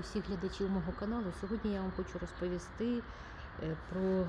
всіх глядачів мого каналу. Сьогодні я вам хочу розповісти е, про е,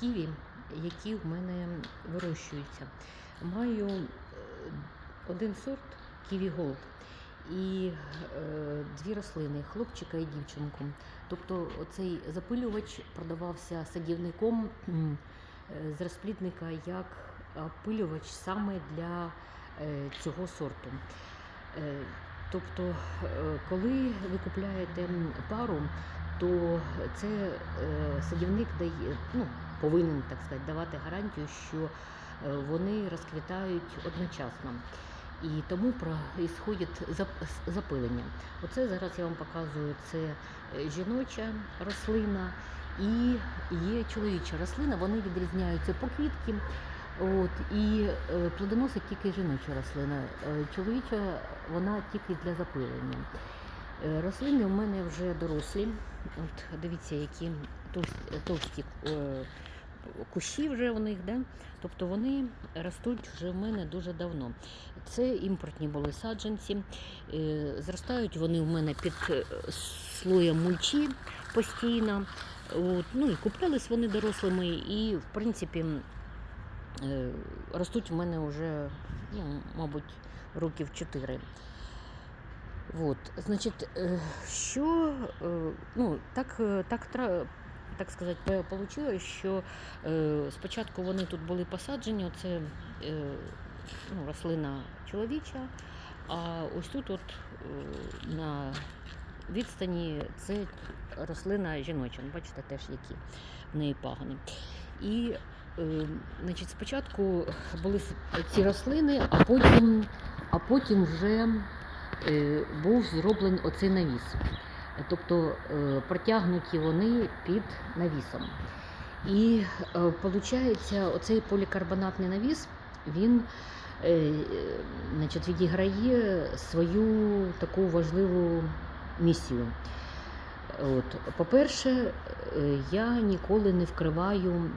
ківі, які в мене вирощуються. Маю е, один сорт ківі Голд і дві рослини хлопчика і дівчинку. Тобто цей запилювач продавався садівником з розплідника як опилювач саме для цього сорту. Тобто, е, коли ви купляєте пару, то це е, садівник дає, ну, повинен так сказати, давати гарантію, що е, вони розквітають одночасно. І тому происходить зап- запилення. Оце зараз я вам показую це жіноча рослина і є чоловіча рослина. Вони відрізняються по квітки. От, і е, плодоносить тільки жіноча рослина. Е, чоловіча вона тільки для запилення. Е, рослини у мене вже дорослі. От дивіться, які товсті, кущі вже у них, да? тобто вони ростуть вже в мене дуже давно. Це імпортні були саджанці. Зростають вони у мене під слоєм мульчі постійно. От, ну і куплялись вони дорослими, і в принципі ростуть в мене вже, ну, мабуть, років 4. От, значить, е, що, е, ну, так, е, так, так сказати, вийшло, що е, спочатку вони тут були посаджені, оце е, ну, рослина чоловіча, а ось тут от е, на відстані це рослина жіноча. Ну, Бачите, теж які в неї пагони. І е, значить, спочатку були ці рослини, а потім, а потім вже е, був зроблений оцей навіс. Тобто е, протягнуті вони під навісом. І виходить, оцей полікарбонатний навіс, він е, е, значить, відіграє свою таку важливу місію. От. По-перше, е, я ніколи не вкриваю е,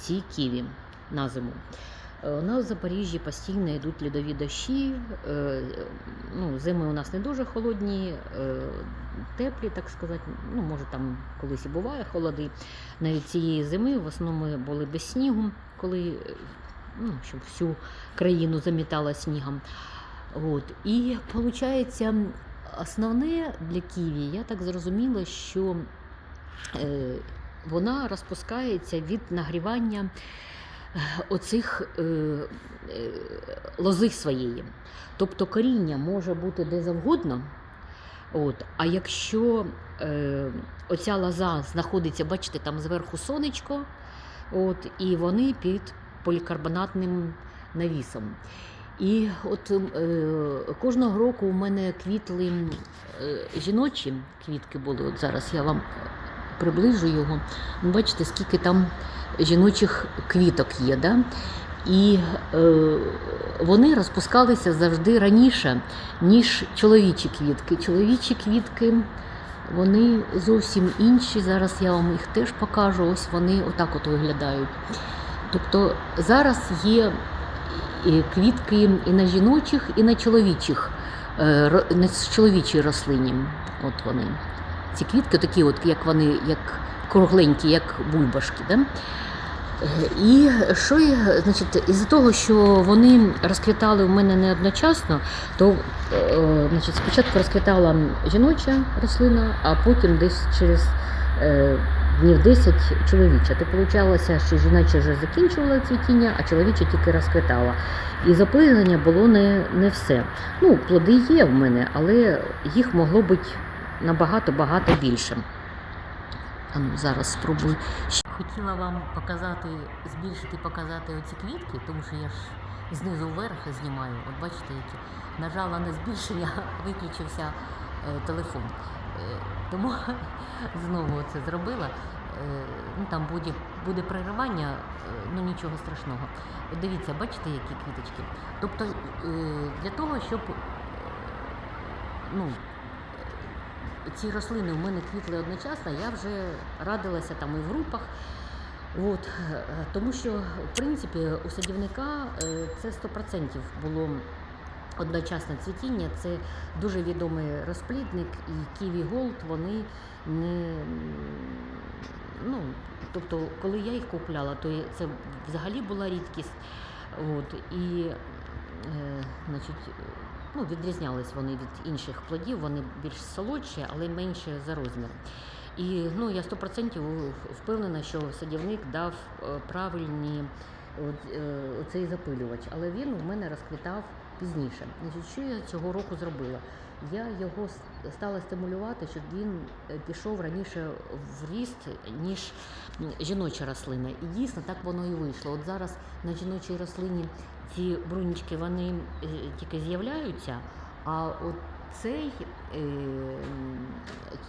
ці ківі на зиму. Е, У нас в Запоріжжі постійно йдуть льодові дощі. е, Ну, зими у нас не дуже холодні, е, теплі, так сказати. Ну, може, там колись і буває холоди. Навіть цієї зими в основному були без снігу, коли е, ну, щоб всю країну замітала снігом. От. І виходить, основне для Києві, я так зрозуміла, що е, вона розпускається від нагрівання е, оцих е, е, лози своєї. Тобто коріння може бути де завгодно. От, а якщо е, оця лоза знаходиться, бачите, там зверху сонечко, от, і вони під полікарбонатним навісом. І от е, кожного року у мене квітли е, жіночі квітки були. От зараз я вам приближу його. Ну, Бачите, скільки там жіночих квіток є. Да? І е, вони розпускалися завжди раніше, ніж чоловічі квітки. Чоловічі квітки вони зовсім інші. Зараз я вам їх теж покажу. Ось вони отак от виглядають. Тобто зараз є квітки і на жіночих, і на чоловічих, е, на чоловічій рослині. От вони. Ці квітки такі, от, як вони, як кругленькі, як бульбашки. Да? І що я, значить, із-за того, що вони розквітали у мене не одночасно, то е, значить, спочатку розквітала жіноча рослина, а потім десь через е, днів 10 чоловіча. То виходило, що жіноча вже закінчувала цвітіння, а чоловіча тільки розквітала. І запилення було не, не все. Ну, плоди є в мене, але їх могло бути набагато-багато більше. А ну, зараз спробую. Хотіла вам показати, збільшити, показати оці квітки, тому що я ж знизу вверх знімаю. От бачите, які нажала на збільшення, виключився е, телефон. Е, тому знову це зробила. Е, ну, там буде, буде переривання, е, ну нічого страшного. От дивіться, бачите, які квіточки. Тобто е, для того, щоб е, ну, ці рослини в мене квітли одночасно, я вже радилася там і в групах. От, тому що, в принципі, у садівника е, це 100% було одночасне цвітіння. Це дуже відомий розплідник і Ківі Голд, вони не. Ну, тобто, коли я їх купляла, то це взагалі була рідкість. От, і е, значить, ну, відрізнялись вони від інших плодів, вони більш солодші, але менше за розміром. І ну, я 100% впевнена, що садівник дав е, правильні от, е, оцей запилювач, але він у мене розквітав пізніше. Значить, що я цього року зробила? Я його стала стимулювати, щоб він е, пішов раніше в ріст, ніж жіноча рослина. І дійсно так воно і вийшло. От зараз на жіночій рослині ці брунічки вони е, тільки з'являються, а от цей е,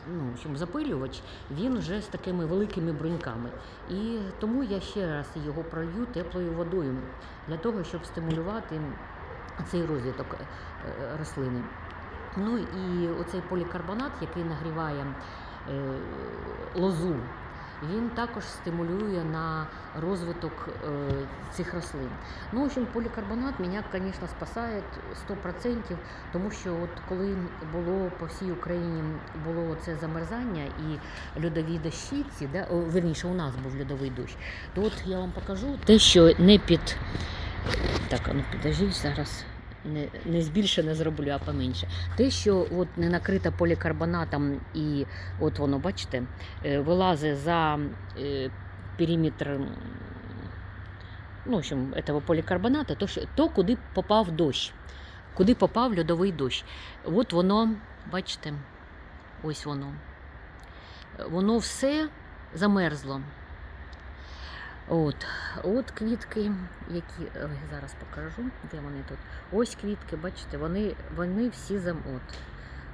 ну, запилювач він вже з такими великими бруньками. І тому я ще раз його пролью теплою водою для того, щоб стимулювати цей розвиток е, е, рослини. Ну і оцей полікарбонат, який нагріває е, лозу, він також стимулює на розвиток цих рослин. Ну, в общем, полікарбонат мене, звісно, спасає 100%, тому що от коли було по всій Україні було це замерзання і льодові дощі, ці, да, верніше, у нас був льодовий дощ, то от я вам покажу те, що не під. Так, ну підождіть зараз. Не, не збільшене зроблю, а поменше. Те, що от не накрита полікарбонатом, і от воно, бачите, е, вилазить за е, периметр ну, в общем, этого полікарбоната, то, то куди попав дощ, куди попав льодовий дощ. От воно, бачите, ось воно. Воно все замерзло. От, от квітки, які ой, зараз покажу, де вони тут. Ось квітки, бачите, вони, вони всі зам... от,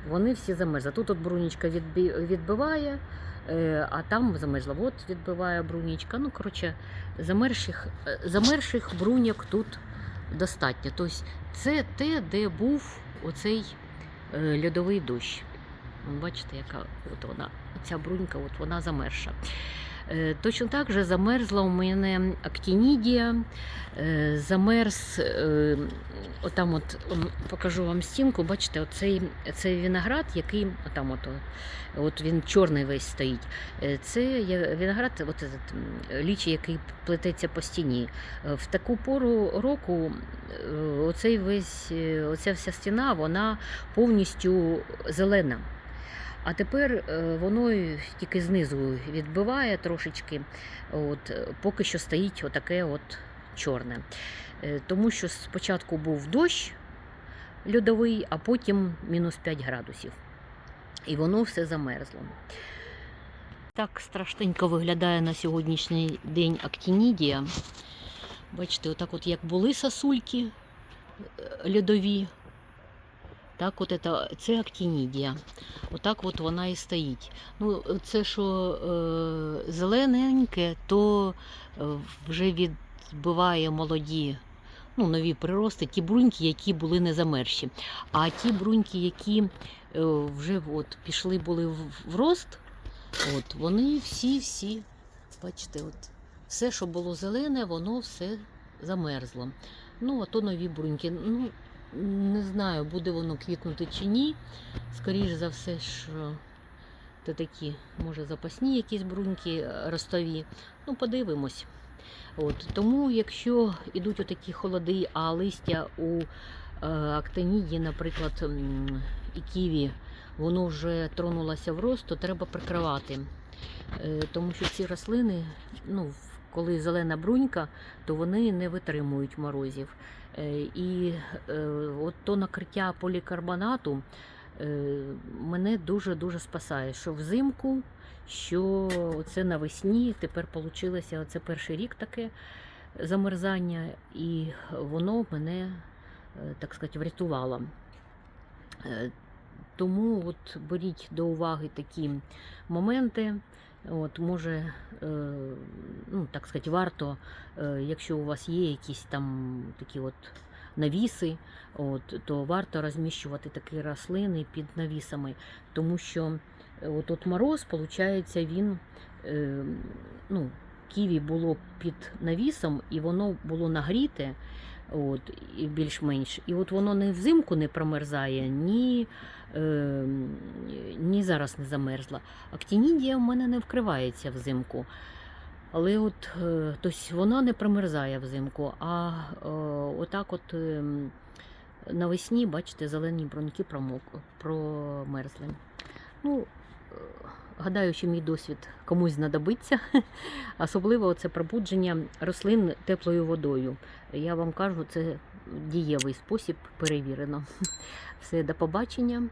вони всі замерзли. Тут от брунічка відбі... відбиває, е, а там замерзла. От відбиває брунічка. Ну, коротше, замерших, е, замерших бруньок тут достатньо. Тобто це те, де був оцей е, льодовий дощ. Бачите, яка от вона, ця брунька, от вона замерша. Е, Точно так же замерзла у мене актінідія, е, замерз, е, отам от покажу вам стінку, бачите, оцей, цей виноград, який отам от, от він чорний весь стоїть. Це виноград, от этот, м, який плететься по стіні. В таку пору року оцей весь, оця вся стіна вона повністю зелена. А тепер е, воно тільки знизу відбиває трошечки, от, е, поки що стоїть отаке от чорне. Е, Тому що спочатку був дощ льодовий, а потім мінус 5 градусів. І воно все замерзло. Так страшненько виглядає на сьогоднішній день актінідія. Бачите, отак от як були сосульки льодові, так от це, це актінідія. Отак от вона і стоїть. Ну, це що е, зелененьке, то е, вже відбиває молоді, ну, нові прирости, ті бруньки, які були не замерші. А ті бруньки, які е, вже от, пішли були в, в рост, от, вони всі-всі, бачите, от, все, що було зелене, воно все замерзло. Ну, а то нові бруньки. Ну, не знаю, буде воно квітнути чи ні. Скоріше за все, що це такі, може, запасні якісь бруньки е, ростові. Ну, подивимось. От. Тому, якщо йдуть отакі холоди, а листя у е, актиніді, наприклад, і ківі, воно вже тронулося в рост, то треба прикривати. Е, тому що ці рослини, ну, коли зелена брунька, то вони не витримують морозів. Е, І е, от то накриття полікарбонату е, мене дуже-дуже спасає, що взимку, що це навесні, тепер вийшло це перший рік таке замерзання, і воно мене, так сказати, врятувало. Тому от беріть до уваги такі моменти. От, може, е, ну, так сказати, варто, е, якщо у вас є якісь там такі от навіси, от, то варто розміщувати такі рослини під навісами, тому що е, от, от мороз, виходить, він е, ну, ківі було під навісом і воно було нагріте. От, і більш-менш. І от воно не взимку не промерзає, ні, е, ні зараз не замерзла. Актінідія в мене не вкривається взимку. Але от е, тобто вона не промерзає взимку, а е, отак от е, навесні, бачите, зелені бруньки промок, промерзли. Ну, е, гадаю, що мій досвід комусь знадобиться, особливо це пробудження рослин теплою водою. Я вам кажу, це дієвий спосіб перевірено. Все, до побачення.